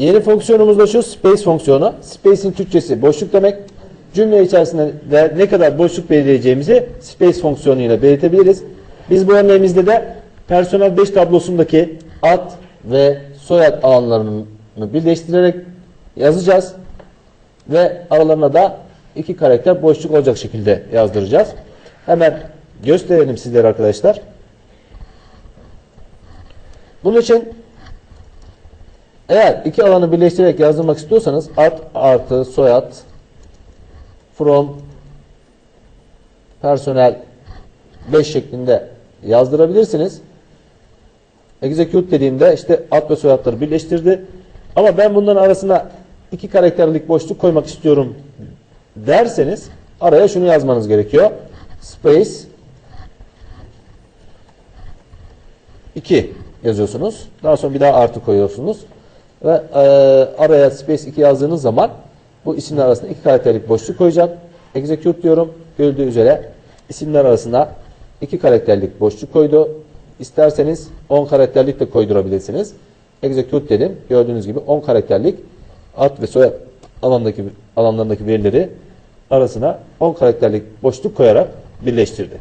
Yeni fonksiyonumuz da şu space fonksiyonu. Space'in Türkçesi boşluk demek. Cümle içerisinde de ne kadar boşluk belirleyeceğimizi space fonksiyonuyla belirtebiliriz. Biz bu örneğimizde de personel 5 tablosundaki ad ve soyad alanlarını birleştirerek yazacağız. Ve aralarına da iki karakter boşluk olacak şekilde yazdıracağız. Hemen gösterelim sizlere arkadaşlar. Bunun için eğer iki alanı birleştirerek yazdırmak istiyorsanız ad artı soyad from personel 5 şeklinde yazdırabilirsiniz. Execute dediğimde işte ad ve soyadları birleştirdi. Ama ben bunların arasına iki karakterlik boşluk koymak istiyorum derseniz araya şunu yazmanız gerekiyor. Space 2 yazıyorsunuz. Daha sonra bir daha artı koyuyorsunuz. Ve e, araya space 2 yazdığınız zaman bu isimler arasında iki karakterlik boşluk koyacak. Execute diyorum. Gördüğü üzere isimler arasında iki karakterlik boşluk koydu. İsterseniz 10 karakterlik de koydurabilirsiniz. Execute dedim. Gördüğünüz gibi 10 karakterlik ad ve soyad alandaki alanlarındaki verileri arasına 10 karakterlik boşluk koyarak birleştirdi.